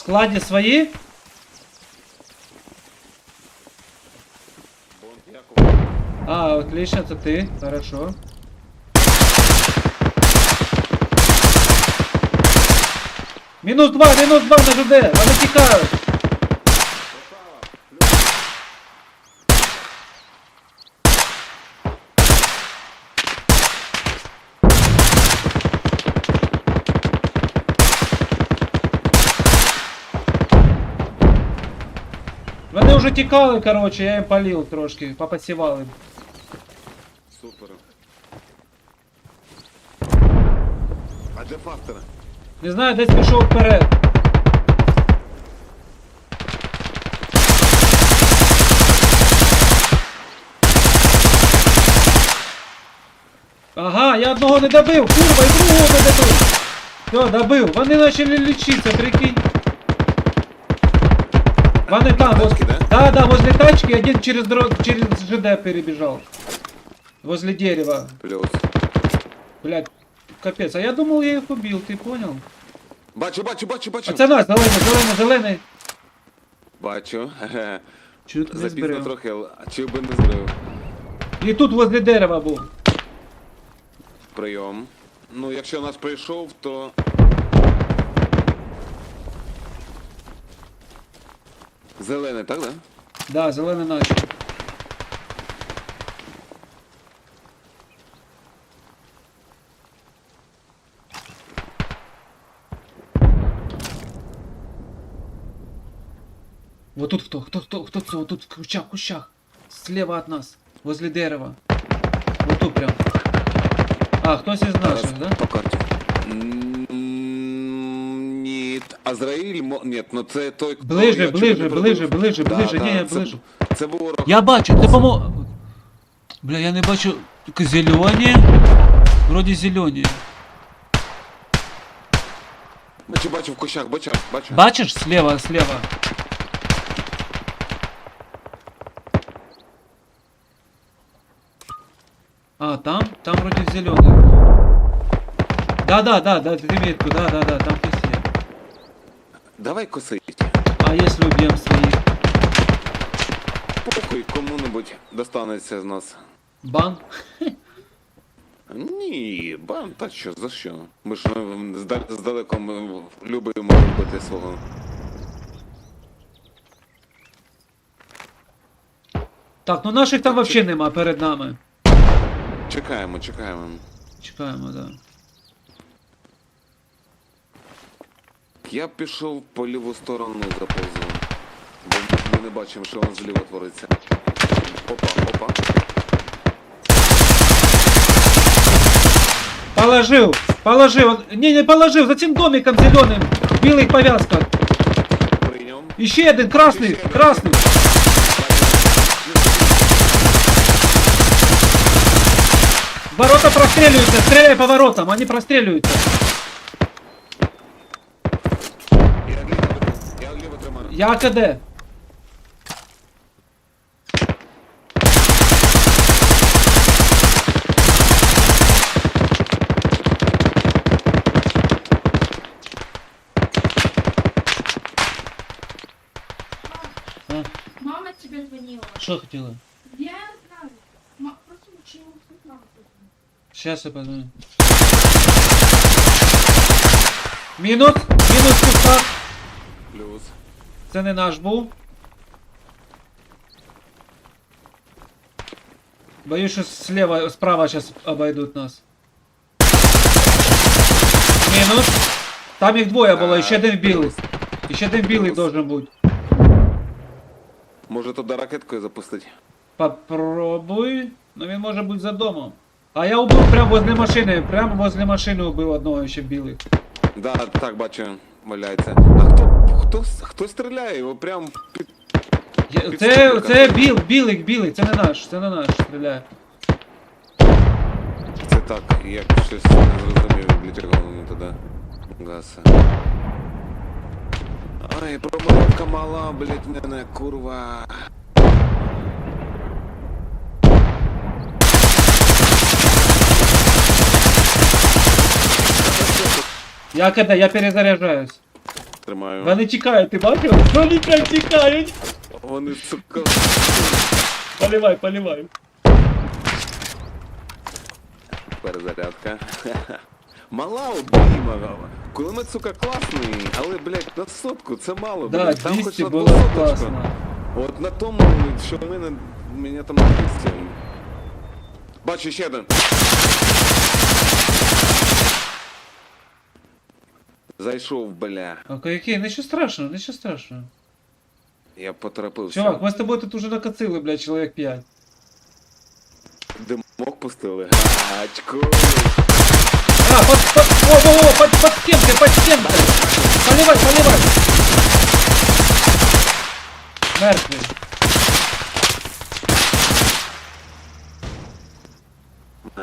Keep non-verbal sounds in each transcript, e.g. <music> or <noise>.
складі свої? Бонд Яков. А, отлично, это ты. Хорошо. Мінус два, мінус два на ЖД, вони тікають. Вони вже тікали, короче, я їм палив трошки, попасівав їм. Супер. А де фактор? Не знаю, десь пішов вперед. Ага, я одного не добив, курва, і другого не добив. Все, добив. Вони почали лічитися, прикинь. Вони там, Тачки, да? да, да, возле тачки, один через, дро- через ЖД перебежал. Возле дерева. Плюс. Блядь, капец, а я думал, я их убил, ты понял? Бачу, бачу, бачу, бачу. А це наш, зелений, зелений, зелений. Бачу. <laughs> Ге-ге. Не Запізно трохи, але- а чи би не збрив. І тут возле дерева був. Прийом. Ну, якщо нас прийшов, то. Зелений, так, да? Да, зелений наш. Вот тут кто? Кто, кто, кто, кто? Вот тут в кущах, в кущах. Слева от нас. Возле дерева. Вот тут прям. А, із Зараз наших, да? По карті. М, Ні. Азраїль, мо... Ні, ну це той, хто... Ближе, я чуть ближе, не ближе, придумав. ближе, Да, ближе, да, ні, це- ближе. Це був ворог. Я бачу, ти помо... Бля, я не бачу. Тільки зелені. Вроді зелені. Бачу, бачу в кущах, бачу, бачу. Бачиш? Слева, слева. А, там? Там вроде зеленый. Да, да, да, да, ты метку, да, да, да, там ты все. Давай косить. А если убьем своих? Похуй, кому-небудь достанеться з нас. Бан? Ні, бан, та що, за що? Ми ж е, зда- здалеку ми любимо робити свого. Так, ну наших там вообще нема перед нами. Чекаємо, чекаємо. Чекаємо, да. Я пішов по ліву сторону заповзу. Бо ми не бачимо, що воно зліва твориться. Опа, опа. Положил, положил. Не, не положил, за тем домиком зеленым. В белых повязках. Прийняв. Еще один, красный, красный. Ворота простреливаются, стреляй по воротам, они простреливаются. Я АКД. А, Мама тебе звонила. что хотела? Я знаю. Ма- Просто ничего не знаю. Сейчас я позвоню. Мінус в кустах. Плюс. Це не наш був. Боюсь, що слева, справа зараз обойдуть нас. Мінус. Там їх двоє було, і ще один білий. І ще один білий должен бути. Може туди ракеткою запустити? Попробуй. Ну він може бути за домом. А я убив прямо возле машини, прямо возле машини убив одного ще білих. Да, так бачу, валяється. А хто, хто, хто стріляє? Його прям під... Я- Під Це, столиком. це біл, білий, білий, це не наш, це не наш стріляє. Це так, як щось не зрозумів, для чого вони туди гаси. Ай, промивка мала, блять, мене, курва. Я кидай, я перезаряджаюсь. Тримаю. Вони тікають, ти бачив? Вони прям тікають. Вони, сука, Поливай, поливай. перезарядка. <laughs> Мала обійма. Кулемет, сука, класний, але, блядь, на сотку це мало, Да, блядь. Там хоч 200 на було двохсоточку. класно. От на тому, що в мене, мене там на 200. Бачу ще один. Зайшов, бля. Окей, окей, нічого страшного, нічого страшного. Я поторопився. Чувак, ми з тобою тут уже накацили, блядь, чоловік 5. Димок пустили. Гачку. А, под, под, о, о, о, под, под стенкой, под стенкой. Поливай, поливай. Мертвый.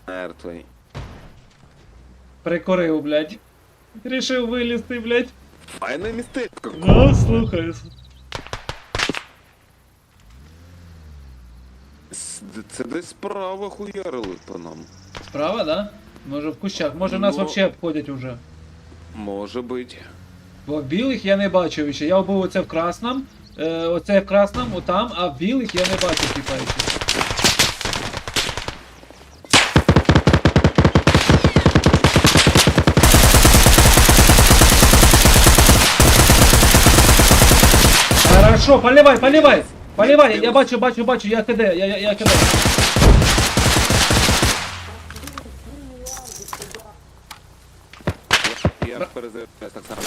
Мертвий. Прикурив, блядь. Рішив вилізти, блядь. Файне містечко. Ну, слухаю. С- Це десь справа хуярили по нам. Справа, да? Може в кущах. Може нас Ну. вообще обходять уже. Може бути. Бо білих я не бачив ще. Я був оце в красному, е, оце в красному, отам, а білих я не бачив, типа Хорошо, поливай, поливай! Поливай, я бачу, бачу, бачу, я киде, я, я, я киде. Я перезаряджаюсь так само.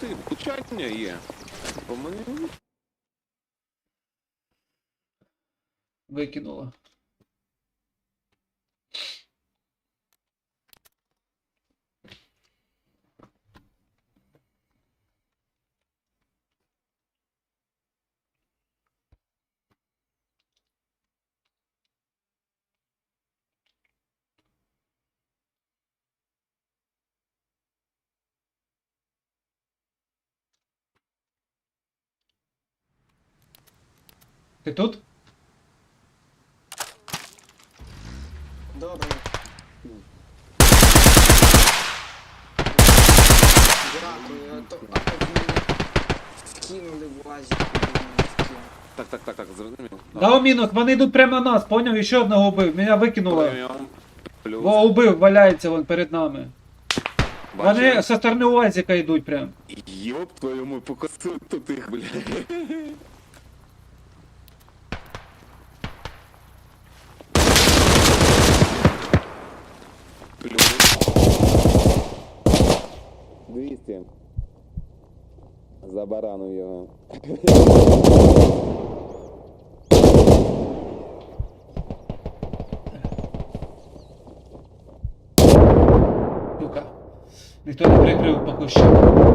Ти, влучання є. По мені Викинула. Ти тут? Добре. Дякую, а то а то мене скинули в лазі. Так, так, так, так, зрозумів. Дав мінок, вони йдуть прямо на нас, поняв? І ще одного убив. Мене викинуло. Прийом. Плюс. Во, убив, валяється вон перед нами. Бачу. Вони со сторони УАЗика йдуть прям. Ёб твою мой, покосил тут их, бля. 200. За барану його. Ніхто не прикрив по кущам.